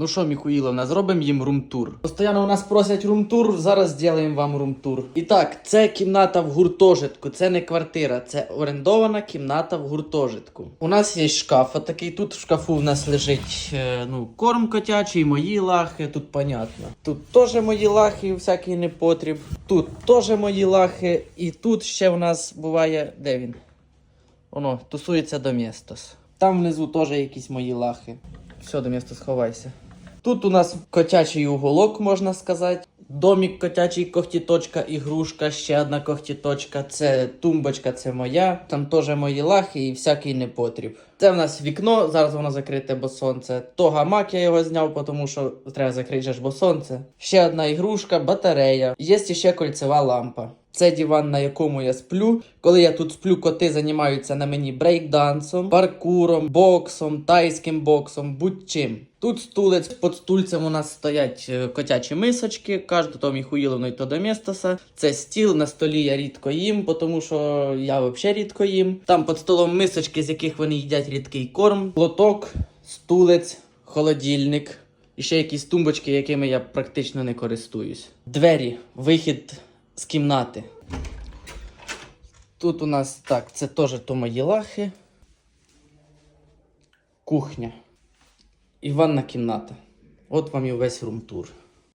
Ну що, Міхуїловна, зробимо їм румтур. Постоянно у нас просять румтур, зараз зробимо вам румтур. І так, це кімната в гуртожитку, це не квартира, це орендована кімната в гуртожитку. У нас є шкаф, отакий тут в шкафу в нас лежить е, ну, корм котячий, мої лахи, тут понятно. Тут теж мої лахи, всякий непотріб. Тут теж мої лахи, і тут ще в нас буває. Де він? Воно тусується Доместос. Там внизу теж якісь мої лахи. Все, Доместос, сховайся. Тут у нас котячий уголок, можна сказати. Домік котячий когтіточка, ігрушка, ще одна когтіточка. Це тумбочка, це моя. Там теж мої лахи і всякий непотріб. Це в нас вікно, зараз воно закрите, бо сонце. То гамак я його зняв, тому що треба закрити бо сонце. Ще одна ігрушка, батарея. Є ще кольцева лампа. Це диван, на якому я сплю. Коли я тут сплю, коти займаються на мені брейкдансом, паркуром, боксом, тайським боксом, будь-чим. Тут стулець, під стульцем у нас стоять е, котячі мисочки, кожну то Міхуїловну то до Местоса. Це стіл, на столі я рідко їм, тому що я взагалі рідко їм. Там під столом мисочки, з яких вони їдять рідкий корм, лоток, стулець, холодильник. І ще якісь тумбочки, якими я практично не користуюсь. Двері, вихід з кімнати. Тут у нас так, це теж то. Кухня. І ванна кімната. От вам і весь румтур.